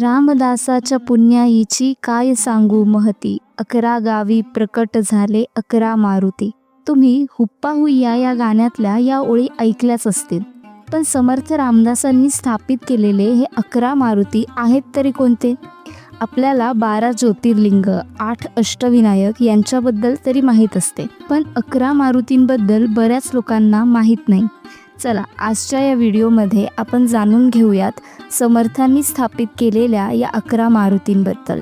रामदासाच्या पुण्याईची काय सांगू महती? अकरा गावी प्रकट झाले अकरा मारुती. तुम्ही हुप्पा हुय्या या गाण्यातल्या या ओळी ऐकल्याच असतील. पण समर्थ रामदासांनी स्थापित केलेले हे अकरा मारुती आहेत तरी कोणते? आपल्याला बारा ज्योतिर्लिंग आठ अष्टविनायक यांच्याबद्दल तरी माहीत असते. पण अकरा मारुतींबद्दल बऱ्याच लोकांना माहीत नाही. चला आजच्या या व्हिडिओमध्ये आपण जाणून घेऊयात समर्थांनी स्थापित केलेल्या या अकरा मारुतींबद्दल.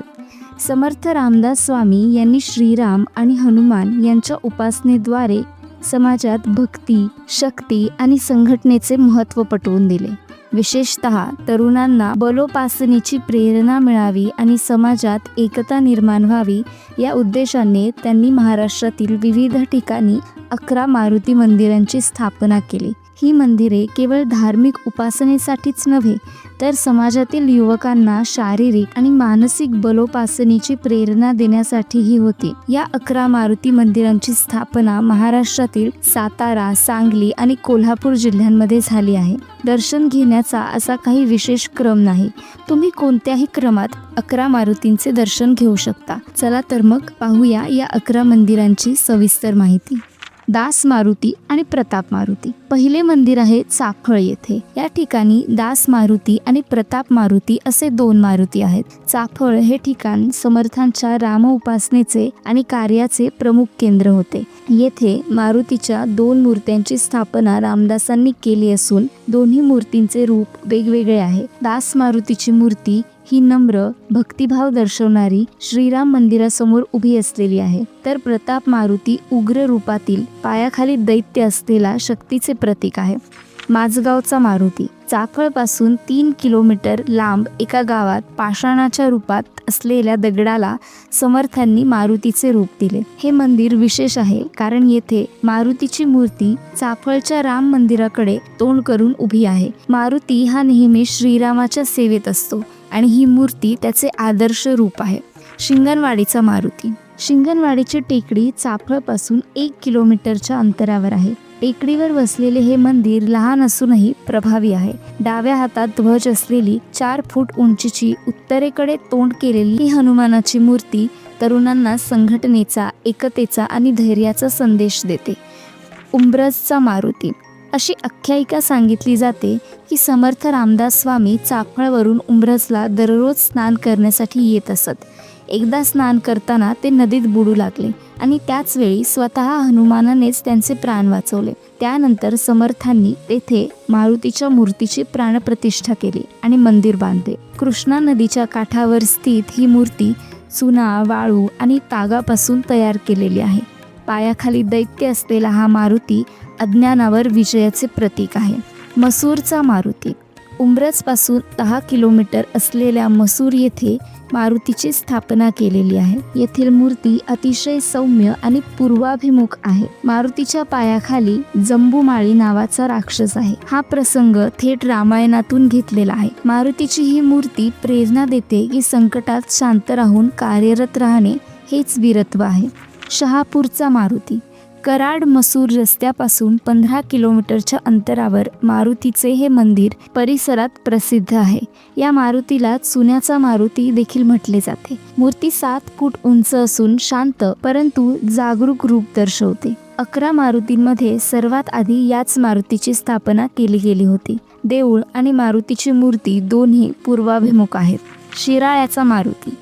समर्थ रामदास स्वामी यांनी श्रीराम आणि हनुमान यांच्या उपासनेद्वारे समाजात भक्ती शक्ती आणि संघटनेचे महत्त्व पटवून दिले. विशेषत तरुणांना बलोपासनेची प्रेरणा मिळावी आणि समाजात एकता निर्माण व्हावी या उद्देशाने त्यांनी महाराष्ट्रातील विविध ठिकाणी अकरा मारुती मंदिरांची स्थापना केली. ही मंदिरे केवळ धार्मिक उपासनेसाठीच नव्हे तर समाजातील युवकांना शारीरिक आणि मानसिक बलोपासनेची प्रेरणा देण्यासाठीही होती. या अकरा मारुती मंदिरांची स्थापना महाराष्ट्रातील सातारा सांगली आणि कोल्हापूर जिल्ह्यांमध्ये झाली आहे. दर्शन घेण्याचा असा काही विशेष क्रम नाही. तुम्ही कोणत्याही क्रमात अकरा मारुतींचे दर्शन घेऊ शकता. चला तर मग पाहूया या अकरा मंदिरांची सविस्तर माहिती. दास मारुती आणि प्रताप मारुती. पहिले मंदिर आहे चाफळ येथे. या ठिकाणी दास मारुती आणि प्रताप मारुती असे दोन मारुती आहेत. चाफळ हे ठिकाण समर्थांच्या राम उपासनेचे आणि कार्याचे प्रमुख केंद्र होते. येथे मारुतीच्या दोन मूर्त्यांची स्थापना रामदासांनी केली असून दोन्ही मूर्तींचे रूप वेगवेगळे आहे. दास मारुतीची मूर्ती ही नम्र भक्तिभाव दर्शवणारी श्रीराम मंदिरासमोर उभी असलेली आहे. तर प्रताप मारुती उग्र रूपातील पायाखाली दैत्य असलेला शक्तीचे प्रतीक आहे. माझगावचा मारुती चाफळपासून तीन किलोमीटर लांब एका गावात पाषाणाच्या रूपात असलेल्या दगडाला समर्थांनी मारुतीचे रूप दिले. हे मंदिर विशेष आहे कारण येथे मारुतीची मूर्ती चाफळच्या राम मंदिराकडे तोंड करून उभी आहे. मारुती हा नेहमी श्रीरामाच्या सेवेत असतो. आणि ही मूर्ती त्याचे आदर्श रूप आहे. शिंगणवाडीचा मारुती. शिंगणवाडीची टेकडी चाफळपासून एक किलोमीटरच्या अंतरावर आहे. टेकडीवर वसलेले हे मंदिर लहान असूनही प्रभावी आहे. डाव्या हातात ध्वज असलेली चार फूट उंचीची उत्तरेकडे तोंड केलेली ही हनुमानाची मूर्ती तरुणांना संघटनेचा एकतेचा आणि धैर्याचा संदेश देते. उंब्रजचा मारुती. अशी आख्यायिका सांगितली जाते की समर्थ रामदास स्वामी चाफळवरून उमरजला दररोज स्नान करण्यासाठी येत असत. एकदा स्नान करताना ते नदीत बुडू लागले आणि त्याचवेळी स्वतः हनुमानानेच त्यांचे प्राण वाचवले. त्यानंतर समर्थांनी तेथे मारुतीच्या मूर्तीची प्राणप्रतिष्ठा केली आणि मंदिर बांधले. कृष्णा नदीच्या काठावर स्थित ही मूर्ती चुना वाळू आणि तागापासून तयार केलेली आहे. पायाखाली दैत्य असलेला हा मारुती अज्ञानावर विजयाचे प्रतीक आहे. मसूरचा मारुती. उमरजपासून दहा किलोमीटर असलेल्या मसूर येथे मारुतीची स्थापना केलेली आहे. येथील मूर्ती अतिशय सौम्य आणि पूर्वाभिमुख आहे. मारुतीच्या पायाखाली जंबूमाळी नावाचा राक्षस आहे. हा प्रसंग थेट रामायणातून घेतलेला आहे. मारुतीची ही मूर्ती प्रेरणा देते की संकटात शांत राहून कार्यरत राहणे हेच वीरत्व आहे. शहापूरचा मारुती. कराड मसूर रस्त्यापासून पंधरा किलोमीटरच्या अंतरावर मारुतीचे हे मंदिर परिसरात प्रसिद्ध आहे. या मारुतीला चुन्याचा मारुती देखील म्हटले जाते. मूर्ती सात फूट उंच असून शांत परंतु जागरूक रूप दर्शवते. अकरा मारुतींमध्ये सर्वात आधी याच मारुतीची स्थापना केली गेली होती. देऊळ आणि मारुतीची मूर्ती दोन्ही पूर्वाभिमुख आहेत. शिराळ्याचा मारुती.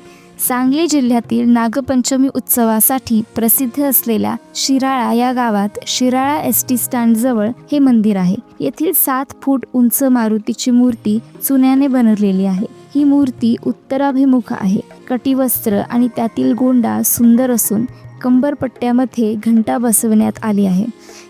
सांगली जिल्ह्यातील नागपंचमी उत्सवासाठी प्रसिद्ध असलेल्या शिराळा या गावात शिराळा एस टी स्टँड जवळ हे मंदिर आहे. येथील सात फूट उंच मारुतीची मूर्ती चुन्याने बनवलेली आहे. ही मूर्ती उत्तराभिमुख आहे. कटिवस्त्र आणि त्यातील गोंडा सुंदर असून कंबरपट्ट्यामध्ये घंटा बसवण्यात आली आहे.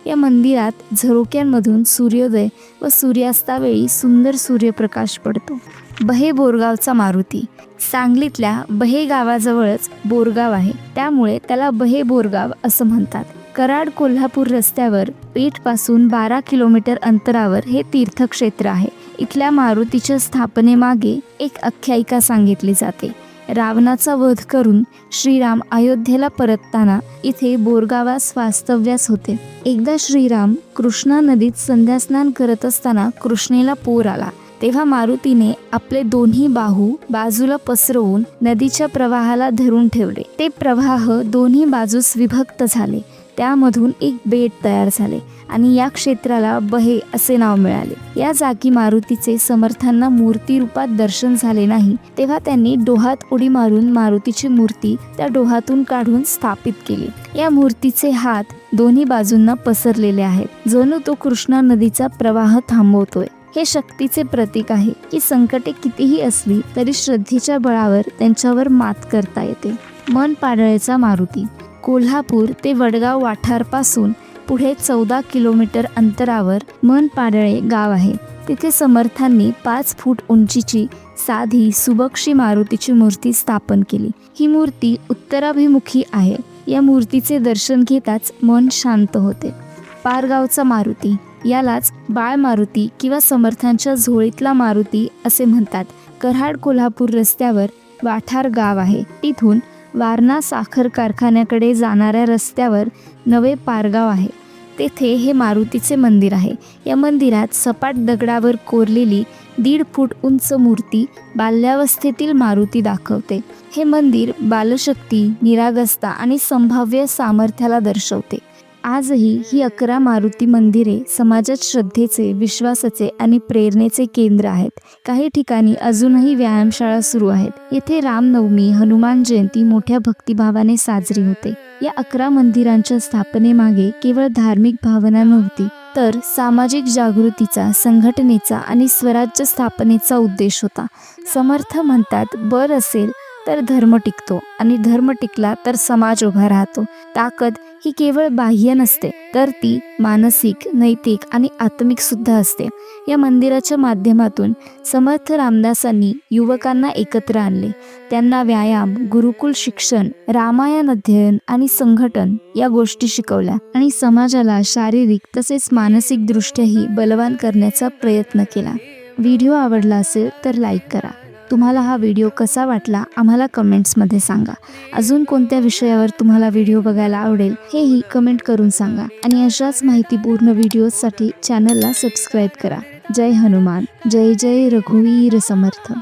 या मंदिरात झरोक्यांमधून सूर्योदय व सूर्यास्तावेळी सुंदर सूर्यप्रकाश पडतो. बहे बोरगावचा मारुती. सांगलीतल्या बहे गावाजवळच बोरगाव आहे. त्यामुळे त्याला बहे बोरगाव असं म्हणतात. कराड कोल्हापूर रस्त्यावर पेठपासून बारा किलोमीटर अंतरावर हे तीर्थक्षेत्र आहे. इथल्या मारुतीच्या स्थापनेमागे एक आख्यायिका सांगितली जाते. रावणाचा वध करून श्रीराम अयोध्येला परतताना इथे बोरगावास वास्तव्यास होते. एकदा श्रीराम कृष्णा नदीत संध्यास्नान करत असताना कृष्णेला पूर आला. तेव्हा मारुतीने आपले दोन्ही बाहू बाजूला पसरवून नदीच्या प्रवाहाला धरून ठेवले. ते प्रवाह दोन्ही बाजूस विभक्त झाले. त्यामधून एक बेट तयार झाले आणि या क्षेत्राला बहे असे नाव मिळाले. या जागी मारुतीचे समर्थांना मूर्ती रूपात दर्शन झाले नाही तेव्हा त्यांनी डोहात उडी मारून मारुतीची मूर्ती त्या डोहातून काढून स्थापित केली. या मूर्तीचे हात दोन्ही बाजूंना पसरलेले आहेत जणू तो कृष्णा नदीचा प्रवाह थांबवतोय. हे शक्तीचे प्रतीक आहे की संकटे कितीही असली तरी श्रद्धेच्या बळावर त्यांच्यावर मात करता येते. मन पाडळेचा मारुती. कोल्हापूर ते वडगाव वाठारपासून पुढे चौदा किलोमीटर अंतरावर मनपाडळे गाव आहे. तिथे समर्थांनी पाच फूट उंचीची साधी सुबक्षी मारुतीची मूर्ती स्थापन केली. ही मूर्ती उत्तराभिमुखी आहे. या मूर्तीचे दर्शन घेताच मन शांत होते. पारगावचा मारुती यालाच बाळ मारुती किंवा समर्थांच्या झोळीतला मारुती असे म्हणतात. कराड कोल्हापूर रस्त्यावर वाठार गाव आहे. तिथून वारणा साखर कारखान्याकडे जाणाऱ्या रस्त्यावर नवे पारगाव आहे. तेथे हे मारुतीचे मंदिर आहे. या मंदिरात सपाट दगडावर कोरलेली दीड फूट उंच मूर्ती बाल्यावस्थेतील मारुती दाखवते. हे मंदिर बालशक्ती निरागस्ता आणि संभाव्य सामर्थ्याला दर्शवते. आजही ही अकरा मारुती मंदिरे समाजात श्रद्धेचे विश्वासाचे आणि प्रेरणेचे केंद्र आहेत. काही ठिकाणी अजूनही व्यायामशाळा सुरू आहेत. येथे रामनवमी हनुमान जयंती मोठ्या भक्तिभावाने साजरी होते. या अकरा मंदिरांच्या स्थापनेमागे केवळ धार्मिक भावना नव्हती तर सामाजिक जागृतीचा संघटनेचा आणि स्वराज्य स्थापनेचा उद्देश होता. समर्थ म्हणतात बर असेल तर धर्म टिकतो आणि धर्म टिकला तर समाज उभा राहतो. ताकद ही केवळ बाह्य नसते तर ती मानसिक नैतिक आणि आत्मिक सुद्धा असते. या मंदिराच्या माध्यमातून समर्थ रामदासांनी युवकांना एकत्र आणले. त्यांना व्यायाम गुरुकुल शिक्षण रामायण अध्ययन आणि संघटन या गोष्टी शिकवल्या आणि समाजाला शारीरिक तसेच मानसिक दृष्ट्याही बलवान करण्याचा प्रयत्न केला. व्हिडिओ आवडला असेल तर लाईक करा. तुम्हाला हा व्हिडिओ कसा वाटला आम्हाला कमेंट्समध्ये सांगा. अजून कोणत्या विषयावर तुम्हाला व्हिडिओ बघायला आवडेल हेही कमेंट करून सांगा. आणि अशाच माहितीपूर्ण व्हिडिओजसाठी चॅनलला सबस्क्राईब करा. जय हनुमान. जय जय रघुवीर समर्थ.